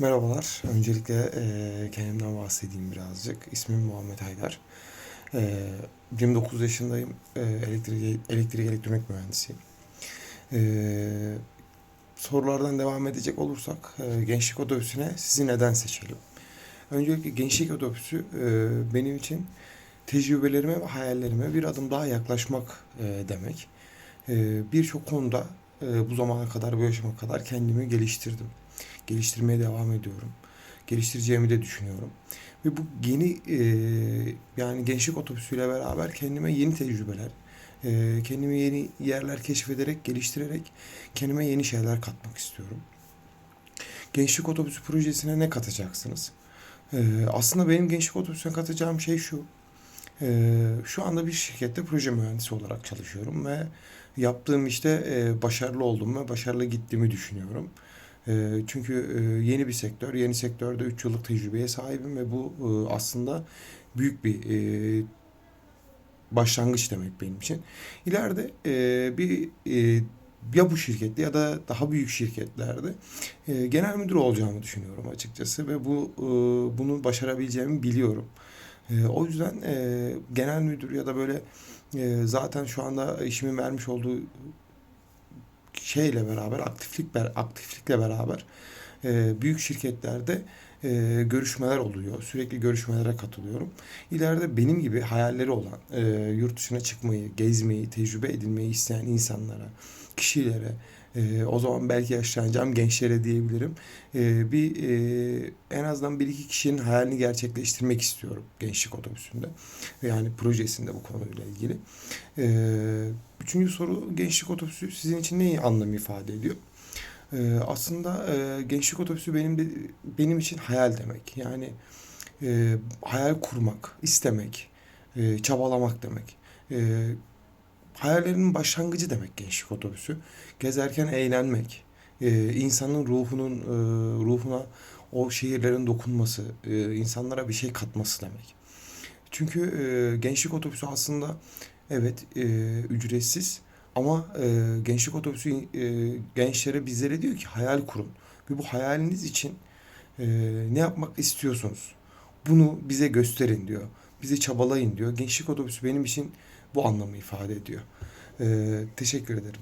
Merhabalar. Öncelikle e, kendimden bahsedeyim birazcık. İsmim Muhammed Haydar. E, 29 yaşındayım. E, elektrik, elektrik elektronik mühendisiyim. E, sorulardan devam edecek olursak, e, gençlik otobüsüne sizi neden seçelim? Öncelikle gençlik otobüsü e, benim için tecrübelerime ve hayallerime bir adım daha yaklaşmak e, demek. E, Birçok konuda e, bu zamana kadar, bu yaşıma kadar kendimi geliştirdim. Geliştirmeye devam ediyorum. Geliştireceğimi de düşünüyorum. Ve bu yeni e, yani gençlik otobüsüyle beraber kendime yeni tecrübeler, e, kendime yeni yerler keşfederek, geliştirerek kendime yeni şeyler katmak istiyorum. Gençlik otobüsü projesine ne katacaksınız? E, aslında benim gençlik otobüsüne katacağım şey şu. Ee, şu anda bir şirkette proje mühendisi olarak çalışıyorum ve yaptığım işte e, başarılı olduğumu ve başarılı gittiğimi düşünüyorum. E, çünkü e, yeni bir sektör, yeni sektörde 3 yıllık tecrübeye sahibim ve bu e, aslında büyük bir e, başlangıç demek benim için. İleride bir ya bu şirkette ya da daha büyük şirketlerde genel müdür olacağımı düşünüyorum açıkçası ve bu bunu başarabileceğimi biliyorum. O yüzden genel müdür ya da böyle zaten şu anda işimin vermiş olduğu şeyle beraber aktiflik aktiflikle beraber e, büyük şirketlerde e, görüşmeler oluyor. Sürekli görüşmelere katılıyorum. İleride benim gibi hayalleri olan e, yurt dışına çıkmayı, gezmeyi, tecrübe edinmeyi isteyen insanlara, kişilere, e, o zaman belki yaşlanacağım gençlere diyebilirim. E, bir e, en azından bir iki kişinin hayalini gerçekleştirmek istiyorum gençlik otobüsünde. Yani projesinde bu konuyla ilgili. E, üçüncü soru gençlik otobüsü sizin için ne anlam ifade ediyor? Ee, aslında e, gençlik otobüsü benim de benim için hayal demek. Yani e, hayal kurmak, istemek, e, çabalamak demek. E, hayallerinin başlangıcı demek gençlik otobüsü. Gezerken eğlenmek, e, insanın ruhunun e, ruhuna o şehirlerin dokunması, e, insanlara bir şey katması demek. Çünkü e, gençlik otobüsü aslında evet e, ücretsiz ama e, gençlik otobüsü e, gençlere bizlere diyor ki hayal kurun. Ve bu hayaliniz için e, ne yapmak istiyorsunuz? Bunu bize gösterin diyor. Bize çabalayın diyor. Gençlik otobüsü benim için bu anlamı ifade ediyor. E, teşekkür ederim.